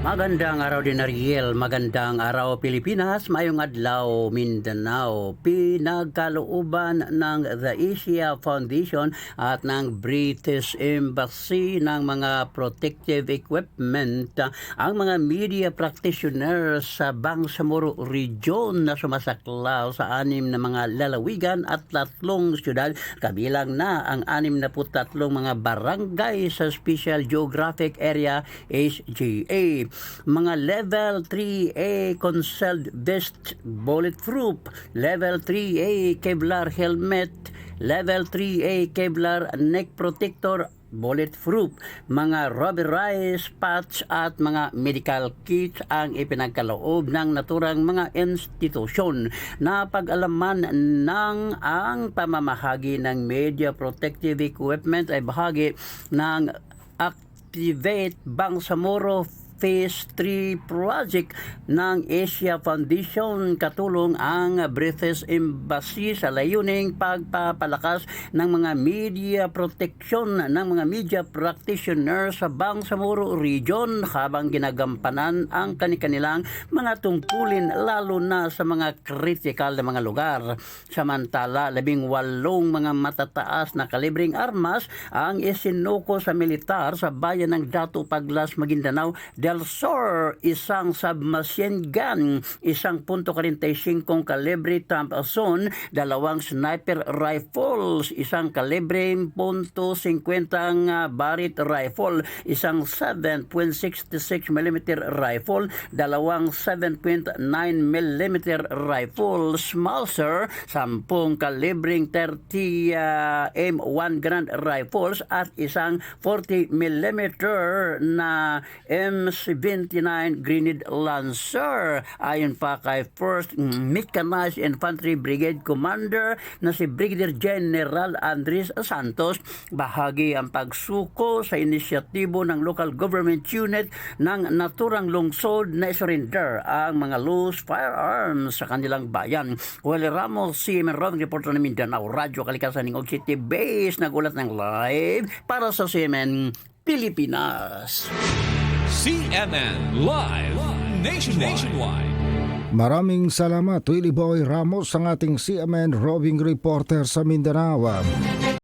Magandang araw din Ariel, magandang araw Pilipinas, mayong adlaw Mindanao. Pinagkalooban ng The Asia Foundation at ng British Embassy ng mga protective equipment. Ang mga media practitioners sa Bangsamoro Region na sumasaklaw sa anim na mga lalawigan at tatlong syudad. Kabilang na ang anim na tatlong mga barangay sa Special Geographic Area SGA mga level 3A concealed vest bulletproof, level 3A Kevlar helmet, level 3A Kevlar neck protector bulletproof, mga rubberized patch at mga medical kits ang ipinagkaloob ng naturang mga institusyon na pag-alaman ng ang pamamahagi ng media protective equipment ay bahagi ng Activate Bangsamoro Phase 3 project ng Asia Foundation katulong ang British Embassy sa layuning pagpapalakas ng mga media protection ng mga media practitioners sa Bangsamoro Region habang ginagampanan ang kanilang mga tungkulin lalo na sa mga critical na mga lugar. Samantala, labing walong mga matataas na kalibreng armas ang isinuko sa militar sa bayan ng Dato Paglas, Maguindanao Galsor, isang submachine gun, isang .45 kalibre tampason, dalawang sniper rifles, isang kalibre .50 barit rifle, isang 7.66mm rifle, dalawang 7.9mm rifle, Schmalzer, 10 kalibring 30 uh, M1 Grand Rifles at isang 40mm na M7 79 Grenade Lancer. Ayon pa kay 1st Mechanized Infantry Brigade Commander na si Brigadier General Andres Santos. Bahagi ang pagsuko sa inisyatibo ng local government unit ng naturang lungsod na surrender ang mga loose firearms sa kanilang bayan. Well, Ramos, CMN Roving Reporter ng Mindanao, Radyo Kalikasan ng Old City Base, nagulat ng live para sa CMN Pilipinas. CNN Live Nation. Nationwide. Maraming salamat Willie Boy Ramos ang ating CMN roving reporter sa Mindanao.